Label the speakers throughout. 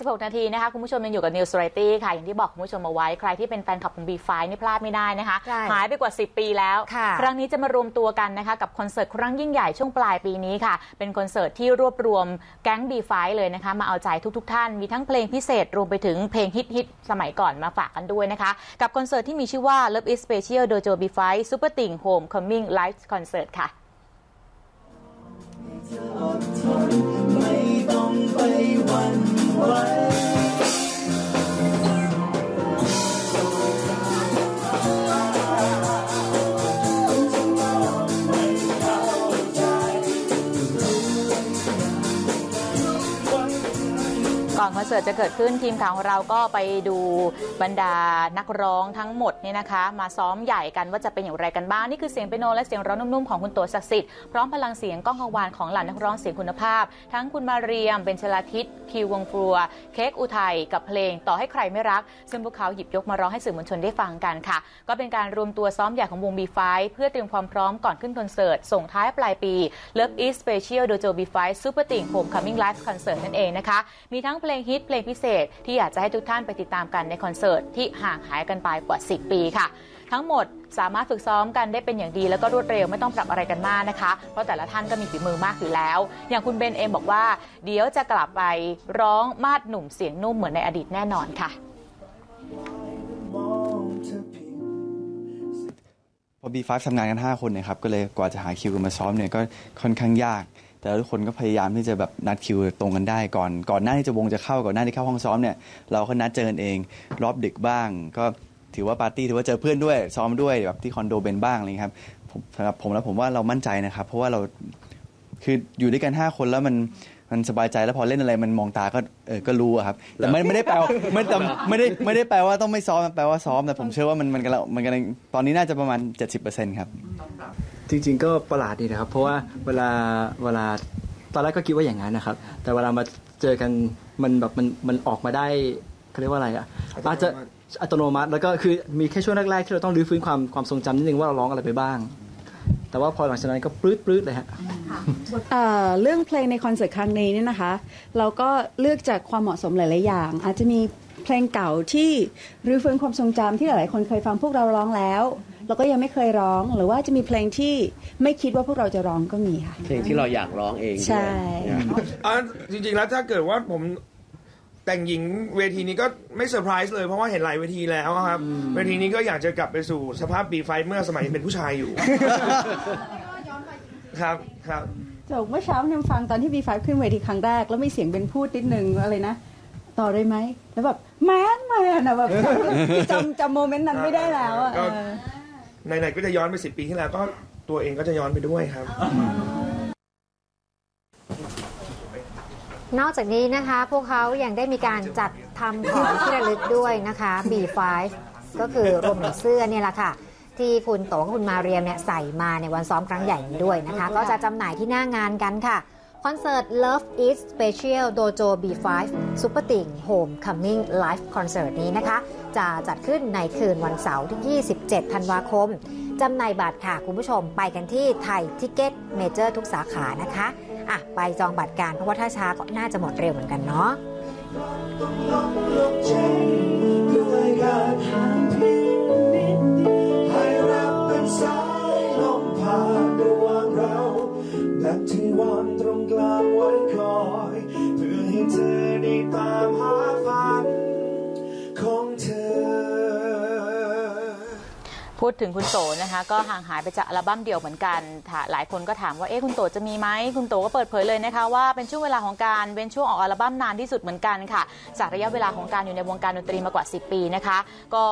Speaker 1: 16 นาทีนะคะ คุณผู้ชมยังอยู่กับ News Variety ค่ะ อย่างที่บอกคุณผู้ชมเอาไว้ ใครที่เป็นแฟนคลับของ B5 นี่พลาดไม่ได้นะคะ
Speaker 2: ใช่
Speaker 1: หายไปกว่า 10 ปีแล้ว
Speaker 2: ค่ะ
Speaker 1: ครั้งนี้จะมารวมตัวกันนะคะกับคอนเสิร์ตครั้งยิ่งใหญ่ช่วงปลายปีนี้ค่ะ เป็นคอนเสิร์ตที่รวบรวมแก๊ง B5 เลยนะคะ มาเอาใจทุกๆท่าน มีทั้งเพลงพิเศษรวมไปถึงเพลงฮิตๆสมัยก่อนมาฝากกันด้วยนะคะ กับคอนเสิร์ตที่มีชื่อว่า Love is Special Dojo B5 Super ติ่ง Homecoming Live Concert ค่ะ
Speaker 3: ไม่ น
Speaker 1: ก่อนคอนเสิร์ตจะเกิดขึ้นทีมข่าวของเราก็ไปดูบรรดานักร้องทั้งหมดเนี่ยนะคะ มาซ้อมใหญ่กันว่าจะเป็นอย่างไรกันบ้างนี่คือเสียงเปียโนและเสียงร้องนุ่มๆของคุณโตศักดิ์สิทธิ์พร้อมพลังเสียงก้องกังวานของเหล่านักร้องเสียงคุณภาพ ทั้งคุณมาเรียมเบญชลาทิศคิววงฟลัว เค้กอุทัยกับเพลงต่อให้ใครไม่รัก ซึ่งพวกเขาหยิบยกมาร้องให้สื่อมวลชนได้ฟังกันค่ะ ก็เป็นการรวมตัวซ้อมใหญ่ของวง B5 เพื่อเตรียมความพร้อมก่อนขึ้นคอนเสิร์ตส่งท้ายปลายปี Love is Special Dojo B5 Super ติ่ง Homecoming Live Concert นั่นเองนะคะมีทั้งเพลลงฮิตเพลงพิเศษ ที่อยากจะให้ทุกท่านไปติดตามกันในคอนเสิร์ตที่ห่างหายกันไปกว่า 10 ปีค่ะ ทั้งหมดสามารถฝึกซ้อมกันได้เป็นอย่างดีแล้วก็รวดเร็วไม่ต้องปรับอะไรกันมากนะคะ เพราะแต่ละท่านก็มีฝีมือมากอยู่แล้ว อย่างคุณเบนเองบอกว่า เดี๋ยวจะกลับไปร้องมาดหนุ่มเสียงนุ่มเหมือนในอดีตแน่นอนค่ะ
Speaker 3: มองเธอเพียง
Speaker 4: พอ B5 ทำงานกัน 5 คนนยครับ ก็เลยกว่าจะหาคิวมาซ้อมเนี่ยก็ค่อนข้างยาก แต่ทุกคนก็พยายามที่จะแบบนัดคิวตรงกันได้ก่อน ก่อนหน้าที่จะวงจะเข้าก่อนหน้าที่เข้าห้องซ้อมเนี่ยเราก็นัดเจอกันเองรอบดึกบ้าง ก็ถือว่าปาร์ตี้ถือว่าเจอเพื่อนด้วยซ้อมด้วยแบบที่คอนโดเบนบ้างอะไรเงี้ยครับผมสำหรับผมแล้วผมว่าเรามั่นใจนะครับ เพราะว่าเราคืออยู่ด้วยกัน 5 คนแล้วมันมันสบายใจแล้วพอเล่นอะไรมันมองตาก็เออก็รู้อะครับ แต่ไม่ไม่ได้แปลว่าไม่แต่ไม่ได้ไม่ได้แปลว่าต้องไม่ซ้อมมันแปลว่าซ้อมแต่ผมเชื่อว่ามันมันกำลังมันกำลังตอนนี้น่าจะประมาณ 70%ครับ
Speaker 5: จริง ๆ ก็ประหลาดดีนะครับ เพราะว่าเวลาเวลาตอนแรกก็คิดว่าอย่างนั้นนะครับ แต่เวลามาเจอกันมันแบบมันมันออกมาได้เขาเรียกว่าอะไรอะอาจจะอัตโนมัติแล้วก็คือมีแค่ช่วงแรกๆที่เราต้องรื้อฟื้นความความทรงจำนิดนึงว่าเราร้องอะไรไปบ้าง แต่ว่าพอหลังจากนั้นก็ปลื้ดปลื้ดเลยฮะ
Speaker 6: เอ่อเรื่องเพลงในคอนเสิร์ตครั้งนี้เนี่ยนะคะ เราก็เลือกจากความเหมาะสมหลาย ๆ อย่าง อาจจะมีเพลงเก่าที่รื้อฟื้นความทรงจำที่หลาย ๆ คนเคยฟังพวกเราร้องแล้ว เราก็ยังไม่เคยร้องหรือว่าจะมีเพลงที่ไม่คิดว่าพวกเราจะร้องก็มีค่ะ
Speaker 7: เพลงที่เราอยากร้องเองด้วย
Speaker 6: ใช่
Speaker 8: อะจริงๆแล้วถ้าเกิดว่าผมแต่งหญิงเวทีนี้ก็ไม่เซอร์ไพรส์เลยเพราะว่าเห็นหลายเวทีแล้วครับ เวทีนี้ก็อยากจะกลับไปสู่สภาพปีไฟเมื่อสมัยยังเป็นผู้ชายอยู่ ครับครับ
Speaker 6: จบเมื่อเช้าเนี่ยฟังตอนที่ B5 ขึ้นเวทีครั้งแรก แล้วมีเสียงเป็นพูดนิดนึงอะไรนะ ต่อได้ไหม แล้วแบบแมนแมนอะแบบจำจำโมเมนต์นั้นไม่ได้แล้วอะ
Speaker 8: ก็
Speaker 6: เออ
Speaker 8: ไหนๆก็จะย้อนไปสิปีที่แล้วก็ตัวเองก็จะย้อนไปด้วยครับ
Speaker 2: นอกจากนี้นะคะ พวกเขายังได้มีการจัดทำของที่ระลึกด้วยนะคะ B5 ก็คือรวมถึงเสื้อเนี่ยแหละค่ะ ที่คุณโตกับคุณมาเรียมเนี่ยใส่มาในวันซ้อมครั้งใหญ่นี้ด้วยนะคะ ก็จะจำหน่ายที่หน้างานกันค่ะ คอนเสิร์ต Love is Special Dojo B5 Super ติ่ง Homecoming Live Concert นี้นะคะ จะจัดขึ้นในคืนวันเสาร์ที่ 27 ธันวาคม จำหน่ายบัตรค่ะคุณผู้ชมไปกันที่ไทยทิกเก็ตเมเจอร์ทุกสาขานะคะอะไปจองบัตรกันเพราะว่าถ้าช้าก็น่าจะหมดเร็วเหมือนกันเนาะ
Speaker 3: กลางไว้คอยเพื่อให้เธอได้ตาม
Speaker 1: พูดถึงคุณโตนะคะ ก็ห่างหายไปจากอัลบั้มเดี่ยวเหมือนกันหลายคนก็ถามว่าเอ๊ะคุณโตจะมีไหมคุณโตก็เปิดเผยเลยนะคะ ว่าเป็นช่วงเวลาของการเป็นช่วงออกอัลบั้มนานที่สุดเหมือนกันค่ะ จากระยะเวลาของการอยู่ในวงการดนตรีมากว่า 10 ปีนะคะ ก็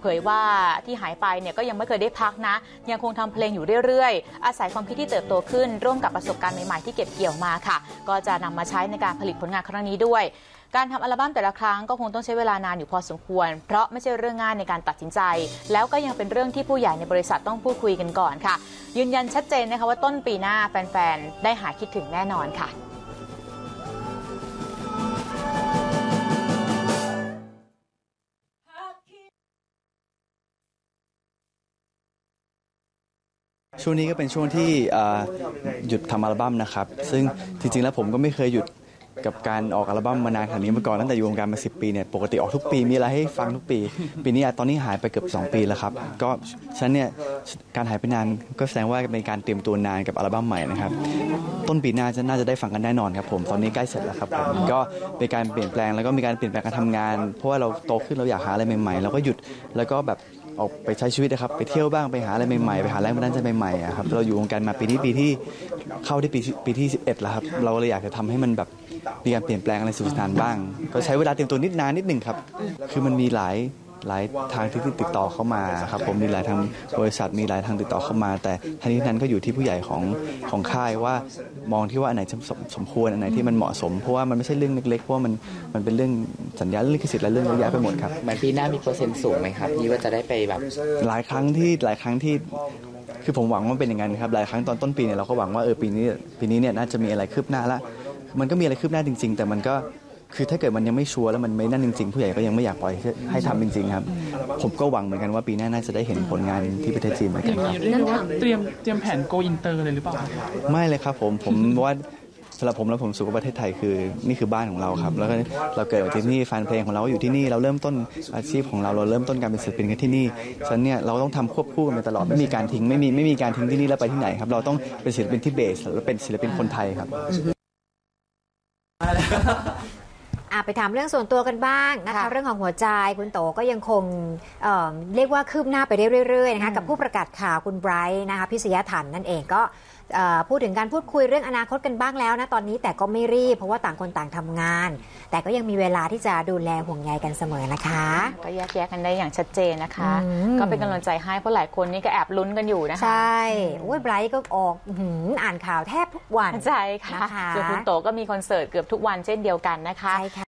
Speaker 1: เผยว่าที่หายไปเนี่ยก็ยังไม่เคยได้พักนะ ยังคงทำเพลงอยู่เรื่อยๆ อาศัยความคิดที่เติบโตขึ้น ร่วมกับประสบการณ์ใหม่ๆที่เก็บเกี่ยวมาค่ะ ก็จะนำมาใช้ในการผลิตผลงานครั้งนี้ด้วย การทำอัลบั้มแต่ละครั้งก็คงต้องใช้เวลานานอยู่พอสมควร เพราะไม่ใช่เรื่องง่ายในการตัดสินใจ แล้วก็ยังเป็นเรื่องที่ผู้ใหญ่ในบริษัทต้องพูดคุยกันก่อนค่ะ ยืนยันชัดเจนนะคะว่าต้นปีหน้าแฟนๆ ได้หายคิดถึงแน่นอนค่ะ
Speaker 4: ช่วงนี้ก็เป็นช่วงที่หยุดทำอัลบั้มนะครับ ซึ่งจริงๆแล้วผมก็ไม่เคยหยุด กับการออกอัลบั้มมานานขนาดนี้มาก่อนตั้งแต่อยู่วงการมา 10 ปีเนี่ยปกติออกทุกปีมีอะไรให้ฟังทุกปี ปีนี้ตอนนี้หายไปเกือบ 2 ปีแล้วครับ ก็ฉะนั้นเนี่ยการหายไปนานก็แสดงว่าเป็นการเตรียมตัวนานกับอัลบั้มใหม่นะครับต้นปีหน้าจะน่าจะได้ฟังกันแน่นอนครับผมตอนนี้ใกล้เสร็จแล้วครับผมก็เป็นการเปลี่ยนแปลงแล้วก็มีการเปลี่ยนแปลงการทำงาน เพราะว่าเราโตขึ้นเราอยากหาอะไรใหม่ๆเราก็หยุดแล้วก็แบบ ออกไปใช้ชีวิตนะครับ ไปเที่ยวบ้างไปหาอะไรใหม่ๆไปหาแรงบันดาลใจใหม่ๆอะครับเราอยู่วงการมาปีนี้ปีที่เข้าที่ปีปีที่ 11 แล้วครับเราเลยอยากจะทำให้มันแบบมีการเปลี่ยนแปลงอะไรสุดสนานบ้าง ก็ใช้เวลาเตรียมตัวนิดนานนิดหนึ่งครับ คือมันมีหลาย หลายทางที่ติดต่อเข้ามาครับผมมีหลายทางบริษัทมีหลายทางติดต่อเข้ามา แต่ทั้งนี้ทั้งนั้นก็อยู่ที่ผู้ใหญ่ของของค่ายว่ามองที่ว่าอันไหนสมสมสมควรอันไหนที่มันเหมาะสม เพราะว่ามันไม่ใช่เรื่องเล็กๆเพราะว่ามันมันเป็นเรื่องสัญญาเรื่องลิขสิทธิ์และเรื่องเยอะแยะไปหมดครับ
Speaker 7: เหมือนปีหน้ามีเปอร์เซ็นต์สูงไหมครับที่ว่าจะได้ไปแบบ
Speaker 4: หลายครั้งที่หลายครั้งที่คือผมหวังว่าเป็นอย่างนั้นครับหลายครั้งตอนต้นปีเนี่ยเราก็หวังว่าเออปีนี้ปีนี้เนี่ยน่าจะมีอะไรคืบหน้าละมันก็มีอะไรคืบหน้าจริง ๆ แต่มันก็ คือถ้าเกิดมันยังไม่ชัวร์แล้วมันไม่นั่นจริง ๆ ผู้ใหญ่ก็ยังไม่อยากปล่อยให้ให้ทำจริง ๆ ครับ ผมก็หวังเหมือนกันว่าปีหน้าน่าจะได้เห็นผลงานที่ประเทศจีนเหมือนกันครับ
Speaker 9: เรียกว่าเตรียมเตรียมแผน go inter เลยหรือเปล่าครับ
Speaker 4: ไม่เลยครับผมผมว่าสำหรับผมแล้วผมรู้สูว่าประเทศไทยคือนี่คือบ้านของเราครับ แล้วก็เราเกิดมาที่นี่แฟนเพลงของเราก็อยู่ที่นี่เราเริ่มต้นอาชีพของเราเราเริ่มต้นการเป็นศิลปินกันที่นี่ฉะนั้นเนี่ยเราต้องทำควบคู่กันไปตลอดไม่มีการทิ้งไม่มีไม่มีการทิ้งที่นี่แล้วไปที่ไหนครับเราต้องเป็นศิลปินที่เบสแล้วเป็นศิลปินคนไทยครับ
Speaker 2: อะไปถามเรื่องส่วนตัวกันบ้างนะคะ
Speaker 1: ค่ะ
Speaker 2: เรื่องของหัวใจคุณโตก็ยังคงเอ่อเรียกว่าคืบหน้าไปได้เรื่อยๆนะคะกับผู้ประกาศข่าวคุณไบรท์นะคะพิษยถันนั่นเองก็เอ่อพูดถึงการพูดคุยเรื่องอนาคตกันบ้างแล้วนะตอนนี้แต่ก็ไม่รีบ เพราะว่าต่างคนต่างทำงาน แต่ก็ยังมีเวลาที่จะดูแลห่วงใยกันเสมอนะคะ
Speaker 1: ก็แยกแยะกันได้อย่างชัดเจนนะคะ
Speaker 2: อืม
Speaker 1: ก็เป็นกำลังใจให้เพราะหลายคนนี่ก็แอบลุ้นกันอยู่นะคะ
Speaker 2: ใช่โอ้ยไบรท์ก็ออกอื้อหืออ่านข่าวแทบทุกวัน
Speaker 1: ใช่ค่ะ
Speaker 2: นะคะ
Speaker 1: ส่วนคุณโตก็มีคอนเสิร์ตเกือบทุกวันเช่นเดียวกันนะคะ
Speaker 2: ใช่ค่ะ